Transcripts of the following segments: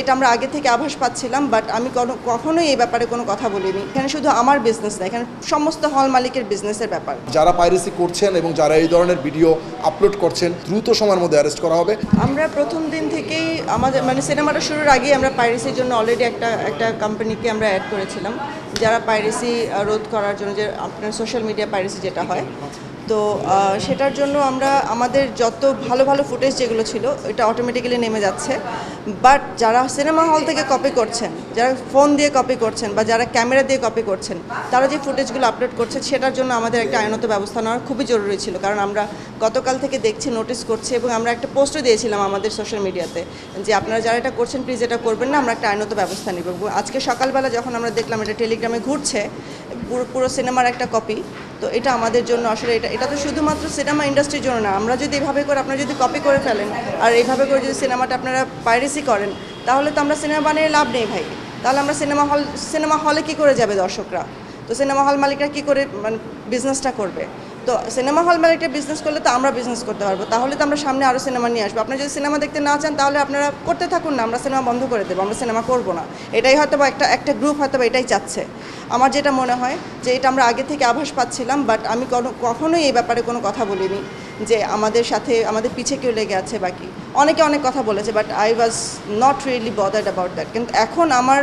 এটা আমরা আগে থেকে আভাস পাচ্ছিলাম বাট আমি কখনোই এই ব্যাপারে কোনো কথা বলিনি। এখানে শুধু আমার বিজনেস না এখানে সমস্ত হল মালিকের বিজনেসের ব্যাপার। যারা পাইরেসি করছেন এবং যারা এই ধরনের ভিডিও আপলোড করছেন দ্রুত সময়ের মধ্যে অ্যারেস্ট করা হবে। আমরা প্রথম দিন থেকেই আমাদের মানে সিনেমাটা শুরুর আগেই আমরা পাইরেসির জন্য অলরেডি একটা একটা কোম্পানিকে আমরা অ্যাড করেছিলাম যারা পাইরেসি রোধ করার জন্য যে আপনার সোশ্যাল মিডিয়া পাইরেসি যেটা হয়। তো সেটার জন্য আমরা আমাদের যত ভালো ভালো ফুটেজ যেগুলো ছিল, এটা অটোমেটিক্যালি নেমে যাচ্ছে। বাট যারা সিনেমা হল থেকে কপি করছেন, যারা ফোন দিয়ে কপি করছেন বা যারা ক্যামেরা দিয়ে কপি করছেন, তারা যে ফুটেজগুলো আপলোড করছে, সেটার জন্য আমাদের একটা আইনত ব্যবস্থা নেওয়ার খুবই জরুরি ছিল। কারণ আমরা গতকাল থেকে দেখছি নোটিস করছি এবং আমরা একটা পোস্টও দিয়েছিলাম আমাদের সোশ্যাল মিডিয়াতে যে আপনারা যারা এটা করছেন প্লিজ এটা করবেন না, আমরা একটা আইনত ব্যবস্থা নিব। আজকে সকালবেলা যখন আমরা দেখলাম এটা টেলিগ্রামে ঘুরছে, পুরো পুরো সিনেমার একটা কপি তো এটা আমাদের জন্য আসলে এটা এটা তো শুধুমাত্র সিনেমা ইন্ডাস্ট্রির জন্য না। আমরা যদি এভাবে করে, আপনারা যদি কপি করে ফেলেন, আর এইভাবে করে যদি সিনেমাটা আপনারা পাইরেসি করেন, তাহলে তো আমরা সিনেমা বানিয়ে লাভ নেই ভাই। তাহলে আমরা সিনেমা হল সিনেমা হলে কী করে যাবে দর্শকরা? তো সিনেমা হল মালিকরা কী করে মানে বিজনেসটা করবে? তো সিনেমা হল মালিকটা বিজনেস করলে তো আমরা বিজনেস করতে পারব। তাহলে তো আমরা সামনে আরও সিনেমা নিয়ে আসব। আপনি যদি সিনেমা দেখতে না চান, তাহলে আপনারা করতে থাকুন না। আমরা সিনেমা বন্ধ করে দেবো, আমরা সিনেমা করব না। এটাই হয়তো বা একটা একটা গ্রুপ হয়তো বা এটাই চাচ্ছে। আমার যেটা মনে হয় যে এটা আমরা আগে থেকে আভাস পাচ্ছিলাম বাট আমি কখনোই এই ব্যাপারে কোনো কথা বলিনি যে আমাদের সাথে, আমাদের পিছে কেউ লেগে আছে বাকি অনেকে অনেক কথা বলেছে but I was not really bothered about that কিন্তু এখন আমার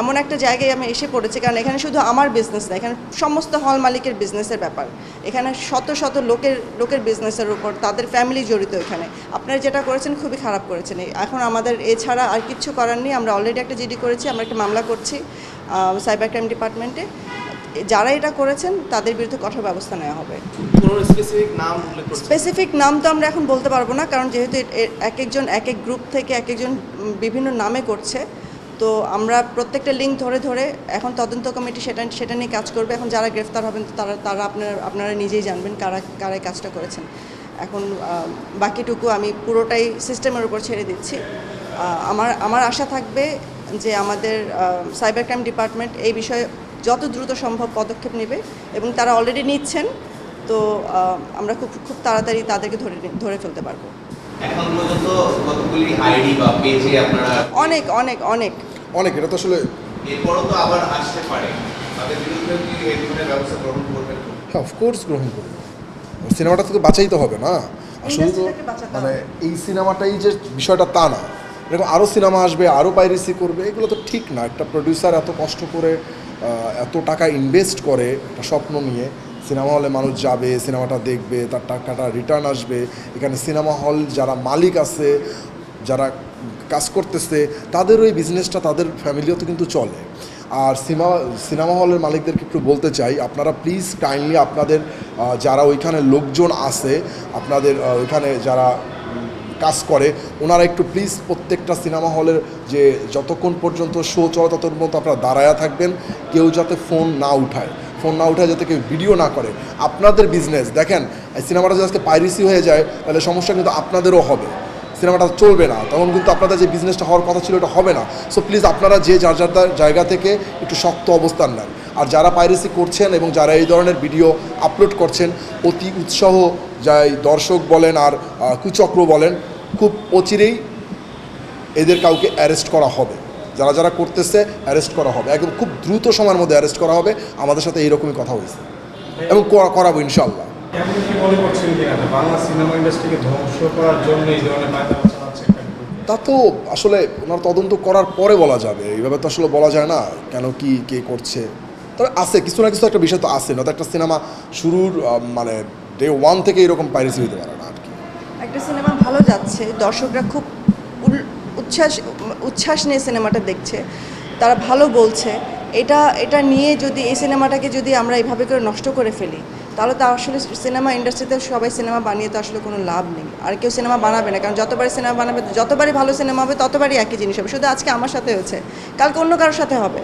এমন একটা জায়গায় আমি এসে পড়েছি কারণ এখানে শুধু আমার বিজনেস না এখানে সমস্ত হল মালিকের বিজনেসের ব্যাপার। এখানে শত শত লোকের লোকের বিজনেসের উপর তাদের ফ্যামিলি জড়িত এখানে। আপনারা যেটা করেছেন খুবই খারাপ করেছেন। এখন আমাদের এছাড়া আর কিচ্ছু করার নেই আমরা অলরেডি একটা জিডি করেছি আমরা একটা মামলা করছি সাইবার ক্রাইম ডিপার্টমেন্টে যারা এটা করেছেন তাদের বিরুদ্ধে কঠোর ব্যবস্থা নেওয়া হবে। স্পেসিফিক নাম তো আমরা এখন বলতে পারব না কারণ যেহেতু এক একজন এক এক গ্রুপ থেকে এক একজন বিভিন্ন নামে করছে। তো আমরা প্রত্যেকটা লিঙ্ক ধরে ধরে এখন তদন্ত কমিটি সেটা সেটা নিয়ে কাজ করবে। এখন যারা গ্রেফতার হবেন তারা তারা আপনারা আপনারা নিজেই জানবেন কারা কারা কাজটা করেছেন। এখন বাকিটুকু আমি পুরোটাই সিস্টেমের উপর ছেড়ে দিচ্ছি। আমার আমার আশা থাকবে যে আমাদের সাইবার ক্রাইম ডিপার্টমেন্ট এই বিষয়ে যত দ্রুত সম্ভব পদক্ষেপ নেবে এবং তারা অলরেডি নিচ্ছেন। তো আমরা খুব খুব তাড়াতাড়ি তাদেরকে ধরে ধরে ফেলতে পারব। এখন পর্যন্ত কতগুলি আইডি বা পেজে আপনারা অনেক অনেক অনেক। অনেক এটা তো আসলে এরপরও তো আবার আসতে পারে। তাদের বিরুদ্ধে কি এই ধরনের ব্যবস্থা গ্রহণ করবেন? হ্যাঁ অফকোর্স গ্রহণ করব। সিনেমাটা তো হবে না। আসলে তো মানে এই সিনেমাটাই যে বিষয়টা তা না। এরকম আরও সিনেমা আসবে আরও পাইরেসি করবে এগুলো তো ঠিক না। একটা প্রডিউসার এত কষ্ট করে এত টাকা ইনভেস্ট করে একটা স্বপ্ন নিয়ে সিনেমা হলে মানুষ যাবে সিনেমাটা দেখবে তার টাকাটা রিটার্ন আসবে। এখানে সিনেমা হল যারা মালিক আছে যারা কাজ করতেছে, তাদের ওই বিজনেসটা তাদের ফ্যামিলিও তো কিন্তু চলে। আর সিনেমা সিনেমা হলের মালিকদেরকে একটু বলতে চাই, আপনারা প্লিজ কাইন্ডলি আপনাদের যারা ওইখানে লোকজন আছে, আপনাদের ওইখানে যারা কাজ করে, ওনারা একটু প্লিজ প্রত্যেকটা সিনেমা হলের যে যতক্ষণ পর্যন্ত শো চলে ততক্ষণ পর্যন্ত আপনারা দাঁড়ায়া থাকবেন, কেউ যাতে ফোন না উঠায়। ফোন না উঠায় যাতে কেউ ভিডিও না করে। আপনাদের বিজনেস দেখেন সিনেমাটা যদি আজকে পাইরেসি হয়ে যায়, তাহলে সমস্যা কিন্তু আপনাদেরও হবে। সিনেমাটা চলবে না। তখন কিন্তু আপনাদের যে বিজনেসটা হওয়ার কথা ছিল, ওটা হবে না। সো প্লিজ আপনারা যে যার যার জায়গা থেকে একটু শক্ত অবস্থান নেন। আর যারা পাইরেসি করছেন এবং যারা এই ধরনের ভিডিও আপলোড করছেন, অতি উৎসাহ যাই দর্শক বলেন আর কুচক্র বলেন, খুব অচিরেই এদের কাউকে অ্যারেস্ট করা হবে। যারা যারা করতেছে অ্যারেস্ট করা হবে। একদম খুব দ্রুত সময়ের মধ্যে অ্যারেস্ট করা হবে। আমাদের সাথে এইরকমই কথা হয়েছে। এবং করা- করাবো ইনশাল্লাহ আপনি কি মনে করছেন কিনা বাংলা সিনেমা ইন্ডাস্ট্রিকে ধ্বংস করার জন্য এই ধরনের? তা তো আসলে ওনার তদন্ত করার পরে বলা যাবে। এইভাবে তো আসলে বলা যায় না কেন কি কে করছে। তবে আছে কিছু না কিছু একটা বিষয় তো আছে। না তো একটা সিনেমা শুরুর মানে ডে ওয়ান থেকে এরকম পাইরেসি হতে পারে না আর কি। একটা সিনেমা ভালো যাচ্ছে দর্শকরা খুব উচ্ছ্বাস উচ্ছ্বাস নিয়ে সিনেমাটা দেখছে তারা ভালো বলছে। এটা এটা নিয়ে যদি এই সিনেমাটাকে যদি আমরা এইভাবে করে নষ্ট করে ফেলি তাহলে তো আসলে সিনেমা ইন্ডাস্ট্রিতে সবাই সিনেমা বানিয়ে তো আসলে কোনো লাভ নেই। আর কেউ সিনেমা বানাবে না, কারণ যতবারই সিনেমা বানাবে, যতবারই ভালো সিনেমা হবে, ততবারই একই জিনিস হবে। শুধু আজকে আমার সাথে হয়েছে, কালকে অন্য কারোর সাথে হবে।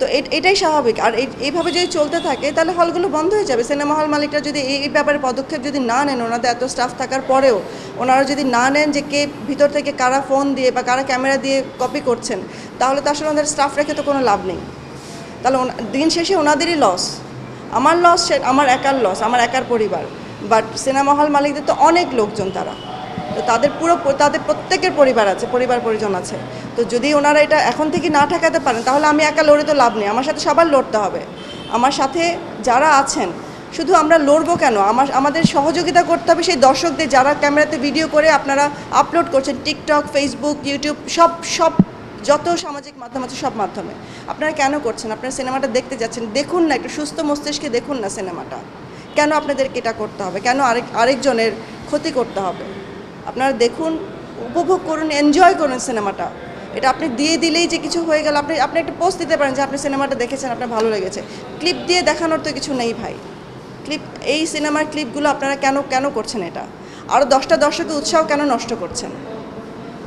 তো এটাই স্বাভাবিক। আর এই- এইভাবে যদি চলতে থাকে, তাহলে হলগুলো বন্ধ হয়ে যাবে। সিনেমা হল মালিকরা যদি এই ব্যাপারে পদক্ষেপ যদি না নেন, ওনাদের এত স্টাফ থাকার পরেও ওনারা যদি না নেন যে কে ভিতর থেকে কারা ফোন দিয়ে বা কারা ক্যামেরা দিয়ে কপি করছেন, তাহলে তো আসলে ওনাদের স্টাফ রেখে তো কোনো লাভ নেই। তাহলে দিন শেষে ওনাদেরই লস আমার লস আমার একার লস আমার একার পরিবার। বাট সিনেমা হল মালিকদের তো অনেক লোকজন তারা। তো তাদের পুরো তাদের প্রত্যেকের পরিবার আছে, পরিবার পরিজন আছে। তো যদি ওনারা এটা এখন থেকে না ঠেকাতে পারেন, তাহলে আমি একা লড়ে তো লাভ নেই। আমার সাথে সবার লড়তে হবে। আমার সাথে যারা আছেন, শুধু আমরা লড়বো কেন? আমার, আমাদের সহযোগিতা করতে হবে সেই দর্শকদের। যারা ক্যামেরাতে ভিডিও করে আপনারা আপলোড করছেন টিকটক ফেসবুক ইউটিউব সব সব যত সামাজিক মাধ্যম আছে, সব মাধ্যমে। আপনারা কেন করছেন? আপনারা সিনেমাটা দেখতে যাচ্ছেন। দেখুন না, একটু সুস্থ মস্তিষ্কে দেখুন না সিনেমাটা। কেন আপনাদেরকে এটা করতে হবে? কেন আরেক, আরেকজনের ক্ষতি করতে হবে? আপনারা দেখুন, উপভোগ করুন এনজয় করুন সিনেমাটা। এটা আপনি দিয়ে দিলেই যে কিছু হয়ে গেল, আপনি আপনি একটা পোস্ট দিতে পারেন যে আপনি সিনেমাটা দেখেছেন, আপনার ভালো লেগেছে। ক্লিপ দিয়ে দেখানোর তো কিছু নেই ভাই। ক্লিপ এই সিনেমার ক্লিপগুলো আপনারা কেন কেন করছেন এটা? আরও দশটা দর্শকের উৎসাহ কেন নষ্ট করছেন?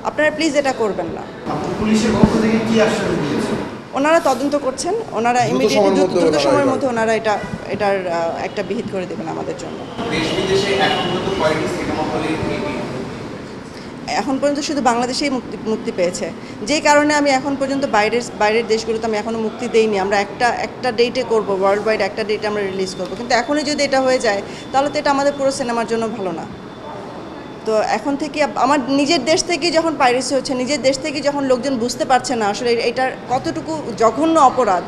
আপনারা প্লিজ এটা করবেন না। পুলিশের পক্ষ থেকে কি আশ্বাস দিয়েছে ওনারা তদন্ত করছেন ওনারা ইমিডিয়েটলি সময়ের মধ্যে দ্রুত ওনারা সময়ের মধ্যে ওনারা এটা এটার একটা বিহিত করে দেবেন আমাদের জন্য। এখন পর্যন্ত শুধু বাংলাদেশেই মুক্তি মুক্তি পেয়েছে। যে কারণে আমি এখন পর্যন্ত বাইরের বাইরের দেশগুলোতে আমি এখনও মুক্তি দেইনি। আমরা একটা একটা ডেটে করব ওয়ার্ল্ড ওয়াইড একটা ডেটে আমরা রিলিজ করব। কিন্তু এখনই যদি এটা হয়ে যায় তাহলে তো এটা আমাদের পুরো সিনেমার জন্য ভালো না। তো এখন থেকে আমার নিজের দেশ থেকেই যখন পাইরেসি হচ্ছে নিজের দেশ থেকে যখন লোকজন বুঝতে পারছে না আসলে এটার কতটুকু জঘন্য অপরাধ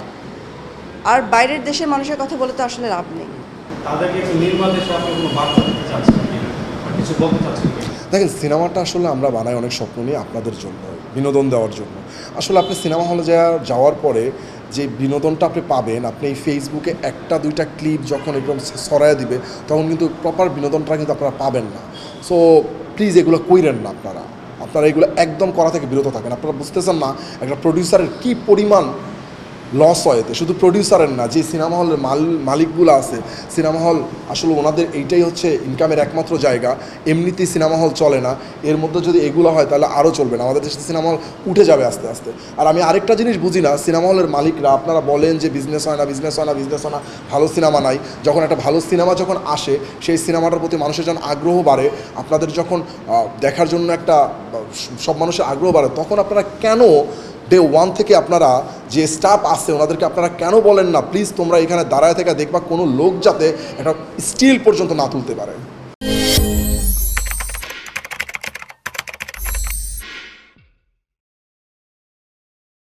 আর বাইরের দেশের মানুষের কথা বলে তো আসলে লাভ নেই। দেখেন সিনেমাটা আসলে আমরা বানাই অনেক স্বপ্ন নিয়ে আপনাদের জন্য বিনোদন দেওয়ার জন্য। আসলে আপনি সিনেমা হলে যাওয়ার পরে যে বিনোদনটা আপনি পাবেন, আপনি এই ফেসবুকে একটা, দুইটা ক্লিপ যখন এরকম সরাইয়া দিবে, তখন কিন্তু প্রপার বিনোদনটা কিন্তু আপনারা পাবেন না। সো প্লিজ এগুলো কইরেন না আপনারা। আপনারা এগুলো একদম করা থেকে বিরত থাকেন। আপনারা বুঝতেছেন না, একটা প্রডিউসারের কী পরিমাণ লস হয় এতে। শুধু প্রডিউসারের না, যে সিনেমা হলের মাল, মালিকগুলো আছে সিনেমা হল আসলে ওনাদের এইটাই হচ্ছে ইনকামের একমাত্র জায়গা। এমনিতেই সিনেমা হল চলে না, এর মধ্যে যদি এগুলো হয় তাহলে আরও চলবে না। আমাদের দেশে সিনেমা হল উঠে যাবে আস্তে আস্তে। আর আমি আরেকটা জিনিস বুঝি না সিনেমা হলের মালিকরা, আপনারা বলেন যে বিজনেস হয় না বিজনেস হয় না বিজনেস হয় না, ভালো সিনেমা নাই। যখন একটা ভালো সিনেমা যখন আসে, সেই সিনেমাটার প্রতি মানুষের যখন আগ্রহ বাড়ে, আপনাদের যখন দেখার জন্য একটা সব মানুষের আগ্রহ বাড়ে, তখন আপনারা কেন ডে ওয়ান থেকে আপনারা যে স্টাফ আছে ওনাদেরকে আপনারা কেন বলেন না? প্লিজ তোমরা এখানে দাঁড়ায় থেকে দেখবা কোনো লোক যাতে একটা স্টিল পর্যন্ত না তুলতে পারে।